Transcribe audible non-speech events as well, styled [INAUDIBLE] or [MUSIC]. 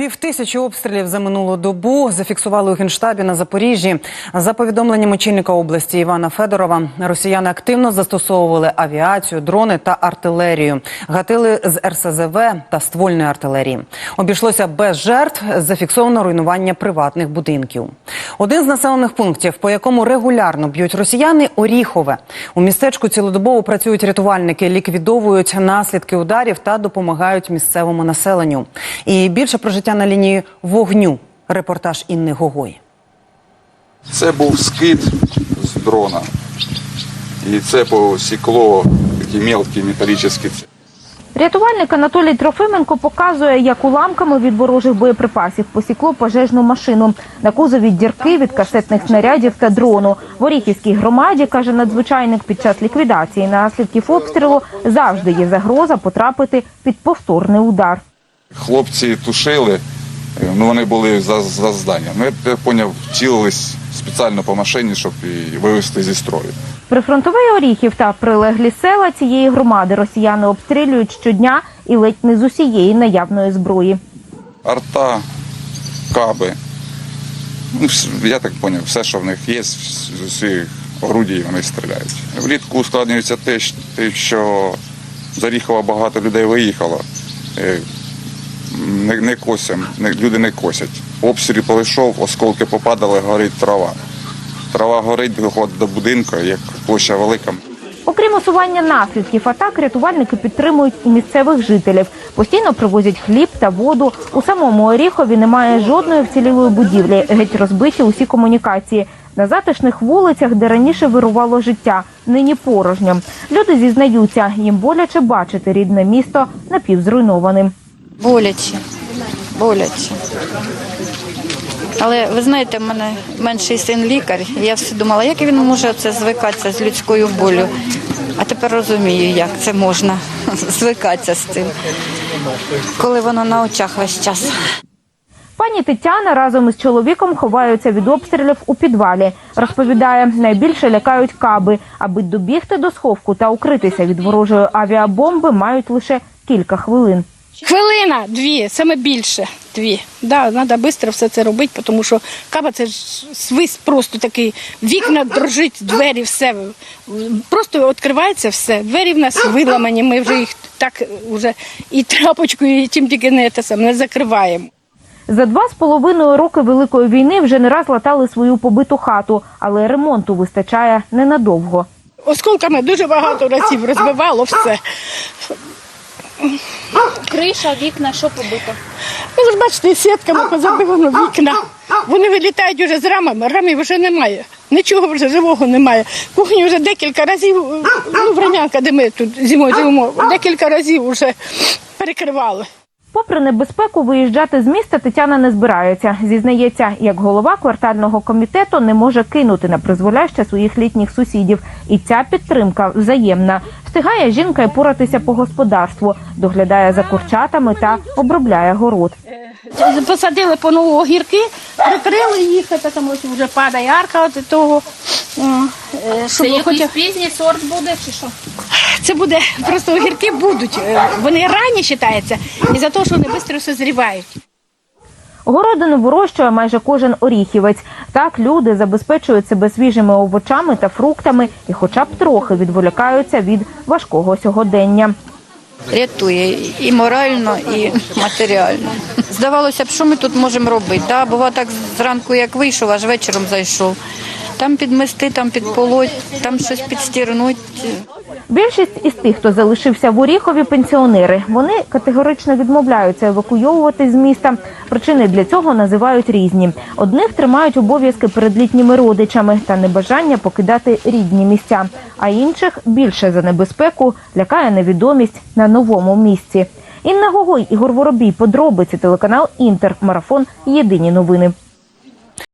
Півтисячі обстрілів за минулу добу зафіксували у генштабі на Запоріжжі. За повідомленням очільника області Івана Федорова, росіяни активно застосовували авіацію, дрони та артилерію. Гатили з РСЗВ та ствольної артилерії. Обійшлося без жертв. Зафіксовано руйнування приватних будинків. Один з населених пунктів, по якому регулярно б'ють росіяни, Оріхове. У містечку цілодобово працюють рятувальники, ліквідовують наслідки ударів та допомагають місцевому населенню. І більше про життя на лінії вогню. Репортаж Інни Гогой. Це був скид з дрона. І це посікло такі мелкі металічні. Рятувальник Анатолій Трофименко показує, як уламками від ворожих боєприпасів посікло пожежну машину. На кузові дірки від касетних снарядів та дрону. В Оріхівській громаді, каже надзвичайник, під час ліквідації наслідків обстрілу завжди є загроза потрапити під повторний удар. Хлопці тушили, е, ну вони були за, за зданням. Ми, я поняв, цілились спеціально по машині, щоб її вивезти зі строю. Прифронтовий Оріхів та прилеглі села цієї громади росіяни обстрілюють щодня і ледь не з усієї наявної зброї. Арта, каби. Ну, я так поняв, все, що в них є, з усіх орудій вони стріляють. Влітку ускладнюється те, те, що з Оріхова багато людей виїхало. Не, не косять, не, люди не косять. Обстріл пройшов, осколки попадали, горить трава. Трава горить, доходить до будинку, як площа велика. Окрім усування наслідків атак, рятувальники підтримують і місцевих жителів. Постійно привозять хліб та воду. У самому Оріхові немає жодної вцілілої будівлі, геть розбиті усі комунікації. На затишних вулицях, де раніше вирувало життя, нині порожньо. Люди зізнаються, їм боляче бачити рідне місто напівзруйнованим. Боляче, боляче. Але ви знаєте, в мене менший син лікар, і я все думала, як він може це звикатися з людською болю. А тепер розумію, як це можна [LAUGHS] звикатися з цим, коли воно на очах весь час. Пані Тетяна разом із чоловіком ховаються від обстрілів у підвалі. Розповідає, найбільше лякають каби. Аби добігти до сховку та укритися від ворожої авіабомби, мають лише кілька хвилин. Хвилина, дві, саме більше. Дві. Да, треба швидко все це робити, тому що каба це ж свист просто такий. Вікна дрожить, двері, все. Просто відкривається все. Двері в нас виламані, ми вже їх так уже і трапочкою, і чим тільки не, те саме, не закриваємо. За два з половиною роки великої війни вже не раз латали свою побиту хату, але ремонту вистачає ненадовго. Осколками дуже багато разів розбивало все. Криша, вікна, що побито? Ну, ви ж бачите, сітками позабивано вікна. Вони вилітають вже з рамами, рамів вже немає. Нічого вже живого немає. Кухню вже декілька разів, ну, врем'янка, де ми тут зимою живемо, декілька разів вже перекривали. Попри небезпеку, виїжджати з міста Тетяна не збирається. Зізнається, як голова квартального комітету не може кинути на призволяще своїх літніх сусідів. І ця підтримка взаємна. Встигає жінка й поратися по господарству, доглядає за курчатами та обробляє город. Посадили по нову огірки, прикрили їх, там ось вже падає арка от того. О, е, Це Щоб хоча... пізній сорт буде чи що? Це буде, просто огірки будуть. е, Вони ранні вважаються, і за те, що вони швидко созрівають. Городину вирощує майже кожен оріхівець. Так люди забезпечують себе свіжими овочами та фруктами і, хоча б трохи відволікаються від важкого сьогодення. Рятує і морально, і матеріально. Здавалося б, що ми тут можемо робити. Да, бува так зранку, як вийшов, аж вечором зайшов. Там підмести, там підполоть, там щось підстірнуть. Більшість із тих, хто залишився в Оріхові, пенсіонери. Вони категорично відмовляються евакуйовувати з міста. Причини для цього називають різні. Одних тримають обов'язки перед літніми родичами та небажання покидати рідні місця. А інших більше за небезпеку лякає невідомість на новому місці. Інна Гогой, Ігор Воробій, подробиці телеканал Інтер, марафон. Єдині новини.